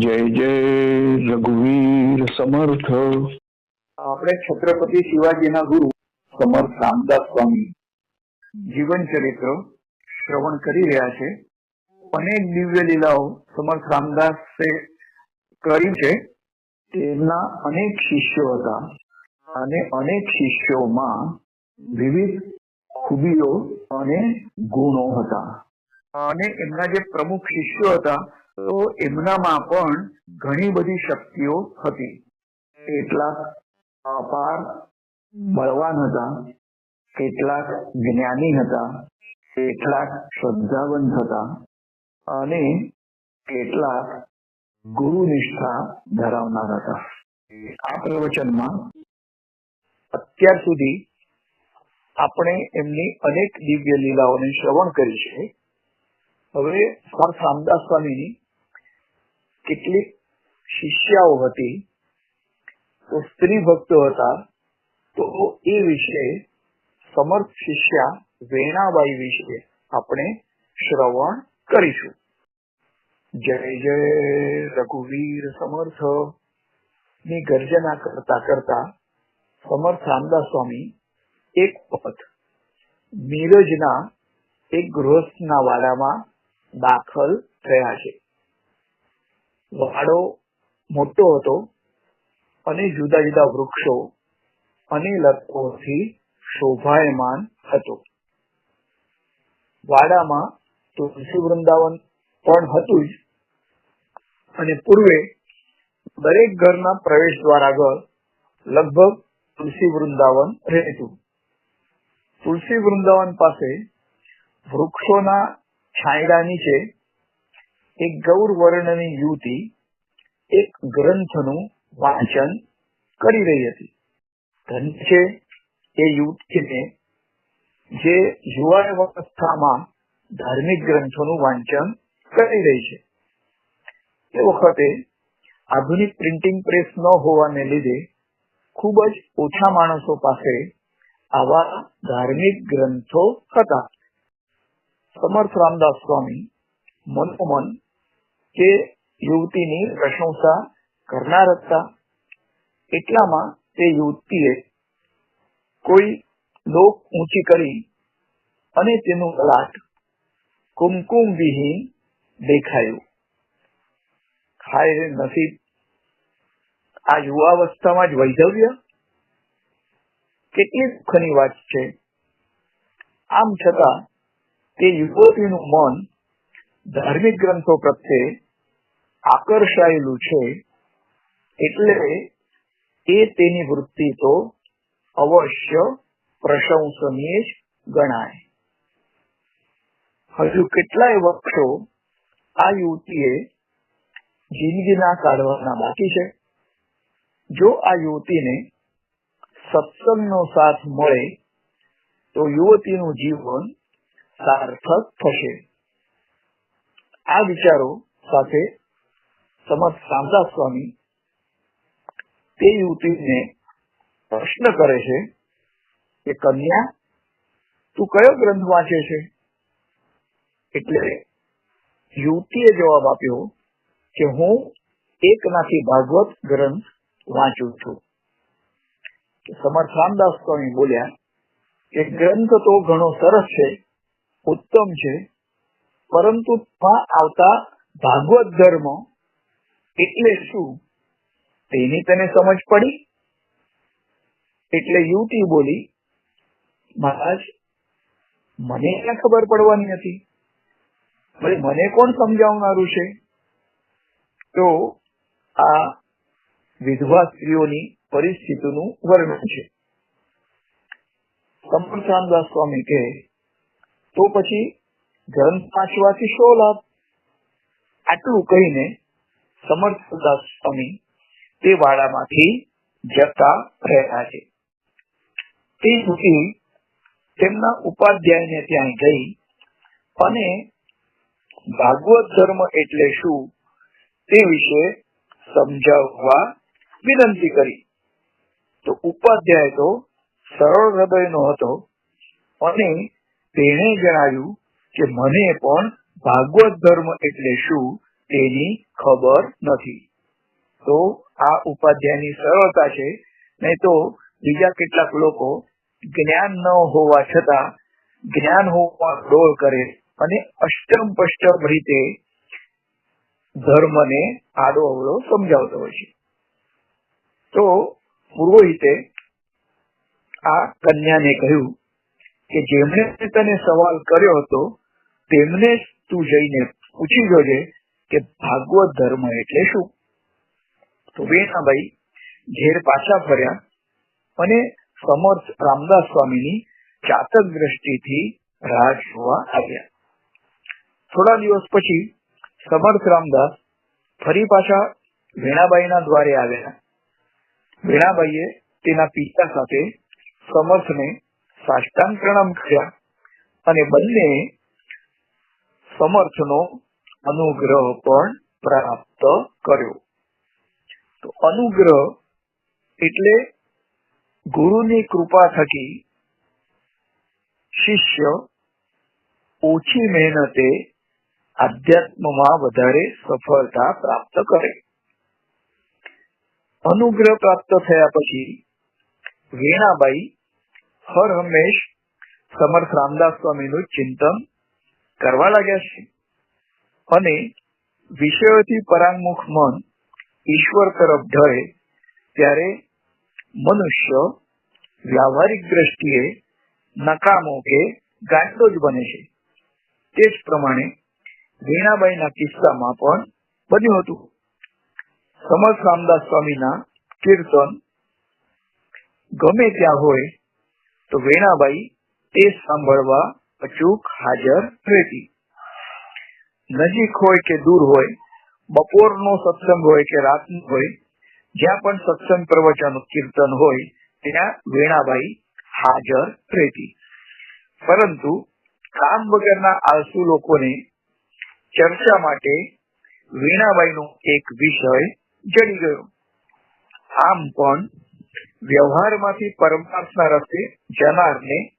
જય જય રઘુવીર સમર્થ. આપણે છત્રપતિ શિવાજીના ગુરુ સમર્થ રામદાસ સ્વામી જીવન ચરિત્ર શ્રવણ કરી રહ્યા છે. અનેક દિવ્ય લીલાઓ સમર્થ રામદાસે કરી છે. તેમના અનેક શિષ્યો હતા અને અનેક શિષ્યોમાં વિવિધ ખૂબીઓ અને ગુણો હતા. અને એમના જે પ્રમુખ શિષ્યો હતા, તો એમનામાં પણ ઘણી બધી શક્તિઓ હતી. કેટલાક અપાર બળવાન હતા, કેટલાક જ્ઞાની હતા, કેટલાક શ્રદ્ધાવંત હતા અને કેટલાક ગુરુ નિષ્ઠા ધરાવનાર હતા. આ પ્રવચનમાં અત્યાર સુધી આપણે એમની અનેક દિવ્ય લીલાઓને શ્રવણ કરી છે. હવે સ્વામી રામદાસ સ્વામીની કેટલીક શિષ્યાઓ હતી. તો સ્ત્રી ભક્તો હતા. તો એ વિશે સમર્થ શિષ્યા વેણાબાઈ વિશે આપણે શ્રવણ કરીશું. જય જય રઘુવીર સમર્થ. ની ગર્જના કરતા કરતા સમર્થ રામદાસ સ્વામી એક વખત. નીરજના એક ગૃહસ્થના વાડામાં દાખલ થયા છે. વાડો મોટો હતો અને જુદા જુદા વૃક્ષો અને લતાઓથી શોભાયમાન હતો. વાડામાં તુલસી વૃંદાવન પણ હતું જ. અને પૂર્વે દરેક ઘરના પ્રવેશ દ્વાર આગળ લગભગ તુલસી વૃંદાવન રહેતું. તુલસી વૃંદાવન પાસે વૃક્ષોના છાંયડા નીચે એક ગૌર વર્ણની યુવતી એક ગ્રંથનું વાંચન કરી રહી હતી. છે એ યુવતીને જે યુવાન અવસ્થામાં ધાર્મિક ગ્રંથોનું વાંચન કરી રહી છે. એ વખતે આધુનિક પ્રિન્ટિંગ પ્રેસ ન હોવાને લીધે ખૂબ જ ઓછા માણસો પાસે આવા ધાર્મિક ગ્રંથો હતા સમર્થ રામદાસ સ્વામી મનોમન તે યુવતીની પ્રશંસા કરનાર હતા એટલામાં તે યુવતીએ કોઈ લોક ઊંચી કરી અને તેનું લાટ કુમકુમ વિહીન દેખાયું ખાય નસીબ આ યુવાવસ્થામાં જ વૈધવ્ય કેટલી દુઃખની વાત છે. આમ છતાં, તે યુવતીનું મન ધાર્મિક ગ્રંથો પ્રત્યે આકર્ષાયેલું છે, એટલે એ તેની વૃત્તિ તો અવશ્ય પ્રશંસનીય જ ગણાય. હજુ કેટલાય વર્ષો આ યુવતીએ જિંદગીના કાઢવાના બાકી છે. જો આ યુવતીને સત્સંગનો સાથ મળે તો યુવતીનું જીવન સાર્થક થશે. આ વિચારો સાથે સમર્થ રામદાસ સ્વામી તે યુવતીને પ્રશ્ન કરે છે કે, કન્યા, તું કયો ગ્રંથ વાંચે છે? એટલે યુવતીએ જવાબ આપ્યો કે, હું એકનાથી ભાગવત ગ્રંથ વાંચું છું. સમર્થ રામદાસ સ્વામી બોલ્યા કે ગ્રંથ તો ઘણો સરસ છે, ઉત્તમ છે, પરંતુ આવતા ભાગવત ધર્મ એટલે શું? તેની તને સમજ પડી? એટલે યુવતી બોલી, મહારાજ, મને ક્યાં ખબર પડવાની હતી. ભલે મને કોણ સમજાવનારું છે? તો આ વિધવા સ્ત્રીઓની પરિસ્થિતિનું વર્ણન છે સમર્થ રામદાસ સ્વામી કહે તો પછી ગ્રંથ વાંચવાથી શો લાભ આટલું કહીને સમર્થદાસ સ્વામી તે વાડામાંથી જતા રહ્યા છે તે સુધી તેમના ઉપાધ્યાયને ત્યાં ગઈ અને ભાગવત ધર્મ એટલે શું તે વિશે સમજાવવા વિનંતી કરી તો ઉપાધ્યાય તો સરળ હૃદયનો હતો અને તેણે જણાવ્યું કે મને પણ ભાગવત ધર્મ એટલે શું તેની ખબર નથી. તો આ ઉપાધ્યાયની સરળતા છે. નહીં તો બીજા કેટલાક લોકો જ્ઞાન ન હોવા છતાં જ્ઞાન હોવા ડોળ કરે અને અષ્ટમ પષ્ટમ રીતે ધર્મને આડો અવળો સમજાવતો હોય છે. તો પુરોહિતે આ કન્યાને કહ્યું કે જેમણે તને સવાલ કર્યો હતો, તેમને તું જઈને પૂછી જોજે કે ભાગવત ધર્મ એટલે શું? તો વેણાભાઈ ઘેર પાછા ફર્યા અને સમર્થ રામદાસ સ્વામીની ચાતક દ્રષ્ટિથી રાહ જોવા આવ્યા. થોડા દિવસ પછી સમર્થ રામદાસ ફરી પાછા વેણાબાઈના દ્વારે આવ્યા. વેણાબાઈએ તેના પિતા સાથે સમર્થને સાષ્ટાંગ પ્રણામ કર્યા અને બંને સમર્થનો અનુગ્રહ પણ પ્રાપ્ત કર્યો. તો અનુગ્રહ એટલે ગુરુની કૃપા થકી શિષ્ય ઓછી મહેનતે આધ્યાત્મમાં વધારે સફળતા પ્રાપ્ત કરે. અનુગ્રહ પ્રાપ્ત થયા પછી વેણાબાઈ હર હંમેશ સમર્થ રામદાસ સ્વામીનું ચિંતન કરવા લાગ્યા છે. અને વિષયોથી પરાંગમુખ મન ઈશ્વર તરફ ઢળે ત્યારે મનુષ્ય વ્યાવહારિક દ્રષ્ટિએ નકામો કે ગાંડો જ બને છે. તે જ પ્રમાણે વીણાબાઈના કિસ્સામાં પણ બન્યું હતું. સમર્થ રામદાસ સ્વામીના કીર્તન ગમે ત્યાં હોય તો વેણાબાઈ તે સાંભળવા અચૂક હાજર રહેતી. નજીક હોય કે દૂર હોય, બપોરનો સત્સંગ હોય કે રાતનો હોય, જ્યાં પણ સત્સંગ પ્રવચન કીર્તન હોય, ત્યાં વેણાબાઈ હાજર રહેતી. પરંતુ કામ વગરના આળસુ લોકોને ચર્ચા માટે વીણાબાઈનો એક વિષય જડી ગયો. આમ પણ વ્યવહારમાંથી પરમાર્થના રસ્તે જનારને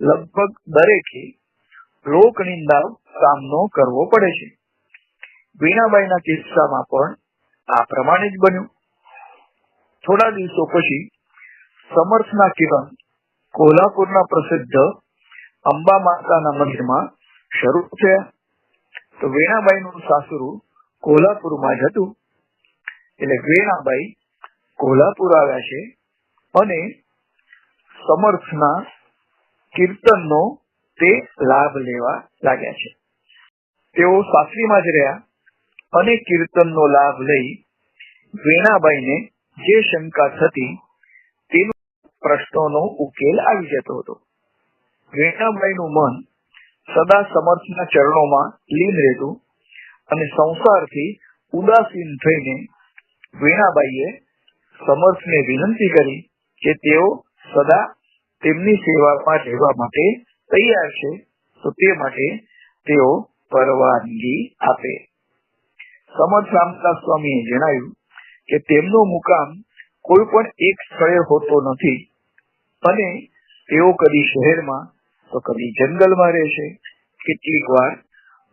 લગભગ દરેકે લોક નિંદા સામનો કરવો પડે છે. વીણાબાઈના કિસ્સામાં પણ આ પ્રમાણે જ બન્યું. થોડા દિવસો પછી સમર્થના કિરણ કોલ્હાપુરના પ્રસિદ્ધ અંબા માતાના મંદિરમાં શરૂ થયા. તો વેણાબાઈનું સાસરું કોલ્હાપુરમાં જ હતું. એટલે વેણાબાઈ કોલ્હાપુર આવ્યા છે અને સમર્થના કીર્તનનો તે લાભ લેવા લાગ્યા છે. તેઓ સાસરીમાં જ રહ્યા અને કીર્તનનો લાભ લઈ વેણાબાઈને જે શંકા થતી તેનો પ્રશ્નોનો ઉકેલ આવી જતો હતો. વેણાબાઈનું મન સદા સમર્થના ચરણોમાં લીન રહેતું અને સંસારથી ઉદાસીન થઈને વેણાબાઈએ સમર્થને વિનંતી કરી કે તેઓ સદા તેમની સેવામાં રહેવા માટે તૈયાર છે, તો તે માટે તેઓ પરવાનગી આપે. સમર્થ રામદાસ સ્વામીએ જણાવ્યું કે તેમનો મુકામ કોઈ પણ એક સ્થળે હોતો નથી અને તેઓ કદી શહેરમાં, તો કદી જંગલમાં રહેશે કેટલીક વાર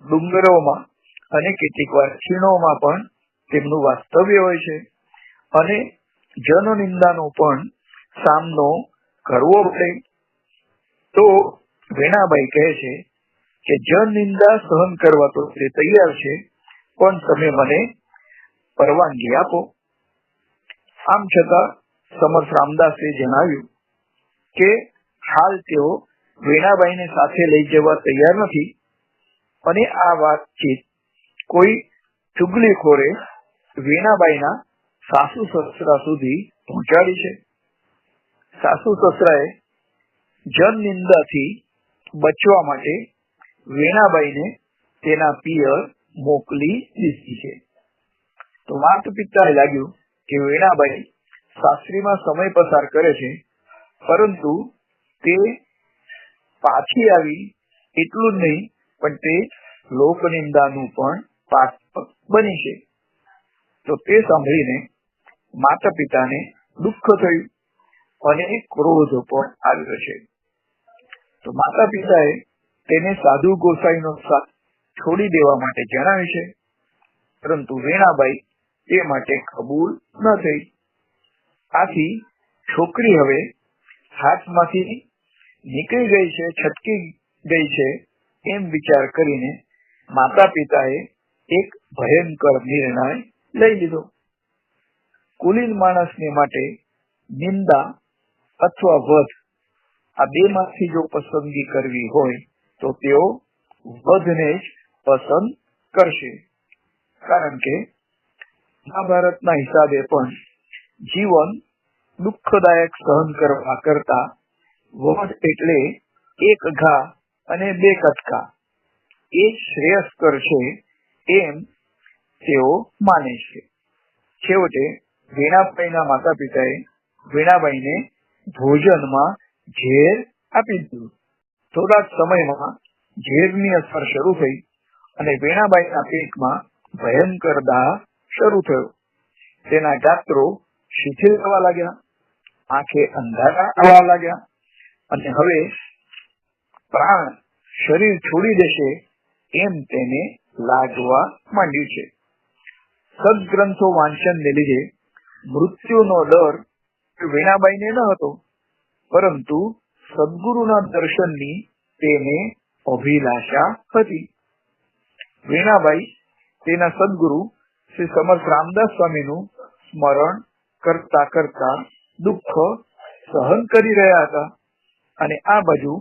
ડુંગરોમાં અને કેટલીક વાર ખીણોમાં પણ તેમનું વાસ્તવ્ય હોય છે. અને જન નિંદાનો પણ સામનો કરવો પડે. તો વેણાબાઈ કહે છે કે જનનિંદા સહન કરવા તો તે તૈયાર છે, પણ તમે મને પરવાનગી આપો. આમ છતાં સમર્થ રામદાસે જણાવ્યું કે હાલ તેઓ વેણાબાઈને સાથે લઈ જવા તૈયાર નથી. અને આ વાતચીત કોઈ ચુગલીખોરે વેણાબાઈના સાસુ સસરા સુધી પહોંચાડી છે. સાસુ સસરાએ જનનિંદાથી બચવા માટે વીણાબાઈને તેના પિયર મોકલી દીધી છે. તો માત પિતાને લાગ્યું કે વેણાબાઈ સાસરીમાં સમય પસાર કરે છે, પરંતુ તે પાછી આવી એટલું જ નહીં, પણ તે લોકનિંદાનું પણ પાત્ર બની છે. તો તે સાંભળીને માતા પિતાને દુઃખ થયું અને ક્રોધ પણ આવ્યો છે. તો માતા પિતાએ તેને સાધુ ગોસાઈનો સાથ છોડી દેવા માટે જણાવ્યું છે, પરંતુ વેણાબાઈ તે માટે કબૂલ ન થઈ. આથી છોકરી હવે હાથમાંથી નીકળી ગઈ છે, છટકી ગઈ છે એમ વિચાર કરીને માતા પિતાએ એક ભયંકર નિર્ણય લઈ લીધો. કુલીન માણસને માટે નિંદા અથવા વધ, આ બે માંથી જો પસંદગી કરવી હોય, તો તેઓ વધને જ પસંદ કરશે. કારણ કે મહાભારતના હિસાબે પણ જીવન દુઃખદાયક સહન કરવા કરતા વધ એટલે એક ઘા અને બે કટકા. એ શ્રેયસ્કર છે એમ તેઓ માને છે. છેવટે વીણાબાઈના માતા પિતાએ વીણાબાઈને ભોજનમાં ઝેર આપી દીધું. થોડા સમયમાં ઝેરની અસર શરૂ થઈ અને વીણાબાઈના પેટમાં ભયંકર દાહ શરૂ થયો. તેના ગાત્રો શિથિલ થવા લાગ્યા, આંખે અંધારા આવવા લાગ્યા અને હવે પ્રાણ શરીર છોડી દેશે એમ તેને લાગવા માંડ્યું છે. સદગ્રંથો વાંચનને લીધે મૃત્યુનો ડર વીણાબાઈને ન હતો, પરંતુ સદગુરુના દર્શનની તેને અભિલાષા હતી. વીણાબાઈ તેના સદગુરુ શ્રી સમર્થ રામદાસ સ્વામીનું સ્મરણ કરતા કરતા દુઃખ સહન કરી રહ્યા હતા અને આ બાજુ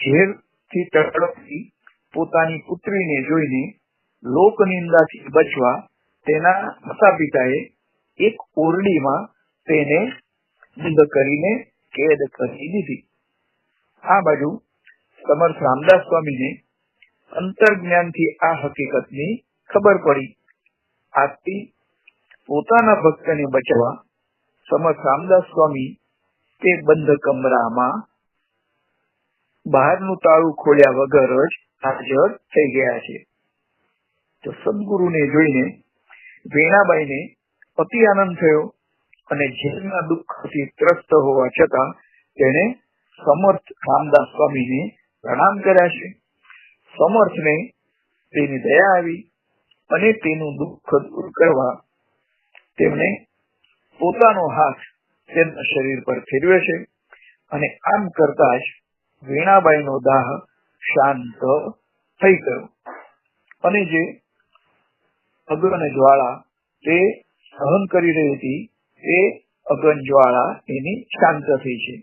ઝેરથી તડપતી પોતાની પુત્રીને જોઈને લોકનિંદાથી બચવા તેના માતા પિતાએ એક ઓરડીમાં તેને બંધ કરીને કેદ કરી દીધી. આ બાજુ સમર્થ રામદાસ સ્વામીને અંતર્જ્ઞાનથી આ હકીકતની ખબર પડી. આથી પોતાના ભક્તને બચવા સમર્થ રામદાસ સ્વામી તે બંધ કમરામાં બહારનું તાળું ખોલ્યા વગર જ હાજર થઈ ગયા છે. તો સદગુરુને જોઈને વેણાબાઈને અતિ આનંદ થયો અને જેલના દુઃખથી ત્રસ્ત હોવા છતાં તેણે સમર્થ રામદાસ સ્વામીને પ્રણામ કર્યા છે. સમર્થને તેની દયા આવી અને તેનું દુઃખ દૂર કરવા તેમણે પોતાનો હાથ તેના શરીર પર ફેરવ્યો છે અને આમ કરતા જ વીણાબાઈનો દાહ શાંત થઈ ગયો. અને જે અગ્ન જ્વાળા તે સહન કરી રહી હતી, તે અગ્ન જ્વાળા એની શાંત થઈ છે.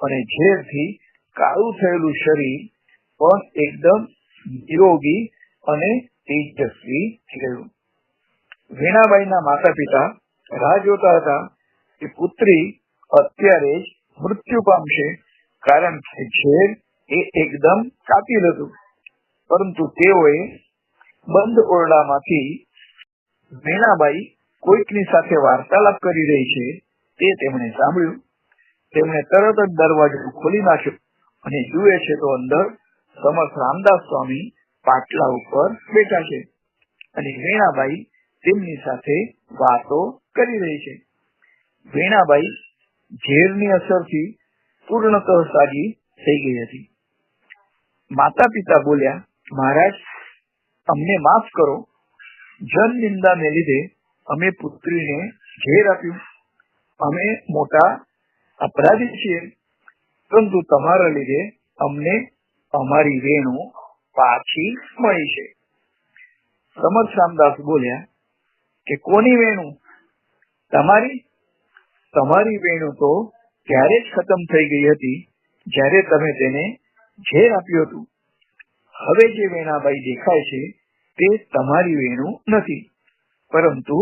અને ઝેરથી કાળું થયેલું શરીર પણ એકદમ નિરોગી અને તેજસ્વી થયેલું વીણાબાઈના માતા પિતા રાહ જોતા હતા કે પુત્રી અત્યારે જ મૃત્યુ પામશે કારણ કે ઝેર એ એકદમ કાતિલ હતું. પરંતુ તેઓએ બંધ ઓરડામાંથી વીણાબાઈ કોઈકની સાથે વાર્તાલાપ કરી રહી છે તે તેમણે સાંભળ્યું. તેમણે તરત જ દરવાજો ખોલી નાખ્યો અને જુએ છે તો અંદર સમર્થ રામદાસ સ્વામી પાટલા ઉપર બેઠા છે અને વીણાબાઈ તેમની સાથે વાતો કરી રહી છે. વીણાબાઈ ઝેરની અસરથી પૂર્ણતઃ સાજી થઈ ગઈ હતી. માતા પિતા બોલ્યા, મહારાજ અમને માફ કરો. જન નિંદાને લીધે અમે પુત્રીને ઘેર આપ્યું. અમે મોટા અપરાધી છીએ. પરંતુ તમારા લીધે અમને અમારી વેણુ પાછી મળી છે. સમર્થ રામદાસ બોલ્યા, કે કોની વેણુ? તમારી? તમારી વેણુ તો ત્યારે જ ખતમ થઈ ગઈ હતી જ્યારે તમે તેને ઝેર આપ્યું હતું. હવે જે વેણાબાઈ દેખાય છે તે તમારી વેણું નથી. પરંતુ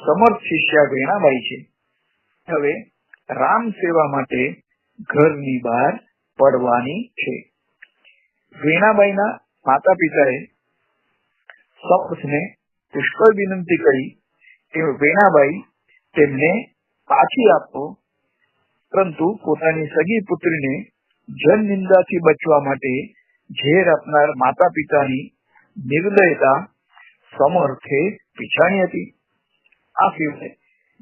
સમર્થ શિષ્યા વેણાબાઈ છે. હવે રામ સેવા માટે ઘરની બહાર પડવાની છે. વેણાબાઈના માતા પિતાએ સમર્થને પુષ્કળ વિનંતી કરી કે વેણાબાઈ તેમને પાછી આપો, પરંતુ પોતાની સગી પુત્રીને જન નિંદાથી બચવા માટે ઝેર આપનાર માતા પિતાની નિર્દયતા સમર્થે પીછાણી હતી. આ સિવાય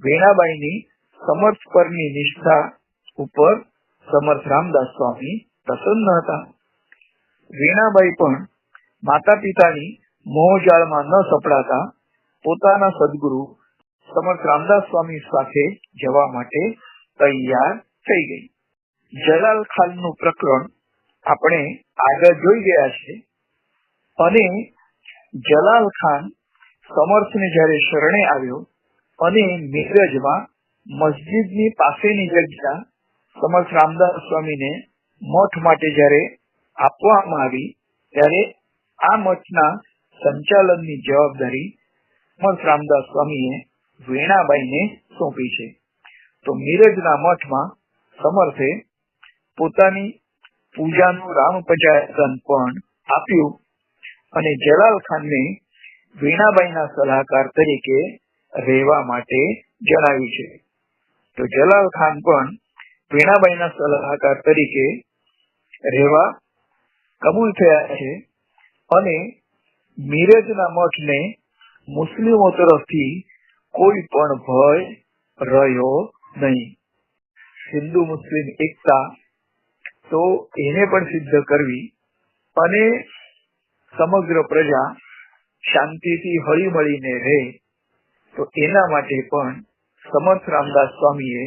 વેણાબાઈની સમર્થ પરની નિષ્ઠા ઉપર સમર્થ રામદાસ સ્વામી પ્રસન્ન હતા. વેણાબાઈ પણ માતા પિતાની મોહજાળમાં ન સપડાતા પોતાના સદગુરુ સમર્થ રામદાસ સ્વામી સાથે જવા માટે તૈયાર થઈ ગઈ. જલાલ ખાનનું પ્રકરણ આપણે આગળ જોઈ ગયા છે અને જલાલ ખાન સમર્થને જ્યારે શરણે આવ્યો અને મિરજમાં મસ્જિદની પાસેની જગ્યા સમર્થ રામદાસ સ્વામીને મઠ માટે જ્યારે આપવામાં આવી, ત્યારે આ મઠના સંચાલનની જવાબદારી સમર્થ રામદાસ સ્વામીએ વીણાબાઈને સોંપી છે. તો મિરજના મઠમાં સમર્થે પોતાની પૂજાનું રામ પંચાયતન પણ આપ્યું અને જલાલ ખાનને વીણાબાઈના સલાહકાર તરીકે રહેવા માટે જણાવ્યું છે. તો જલાલ ખાન પણ વીણાબાઈના સલાહકાર તરીકે રહેવા કબૂલ થયા છે અને મિરજના મઠને મુસ્લિમો તરફથી કોઈ પણ ભય રહ્યો નહીં. હિન્દુ મુસ્લિમ એકતા તો એને પણ સિદ્ધ કરવી અને સમગ્ર પ્રજા શાંતિથી હળી મળીને રહે, તો એના માટે પણ સમર્થ રામદાસ સ્વામીએ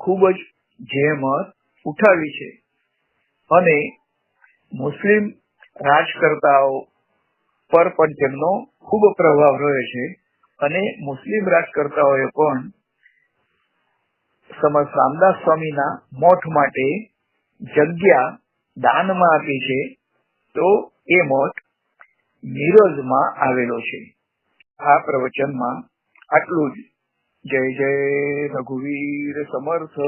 ખૂબ જ જહેમત ઉઠાવી છે. અને મુસ્લિમ રાજકર્તાઓ પર પણ તેમનો ખૂબ પ્રભાવ રહ્યો છે અને મુસ્લિમ રાજકર્તાઓએ પણ સમર્થ રામદાસ સ્વામીના મઠ માટે જગ્યા દાનમાં આપી છે, તો એ મઠ મિરજમાં આવેલો છે. આ પ્રવચનમાં આટલું જ. જય જય રઘુવીર સમર્થ.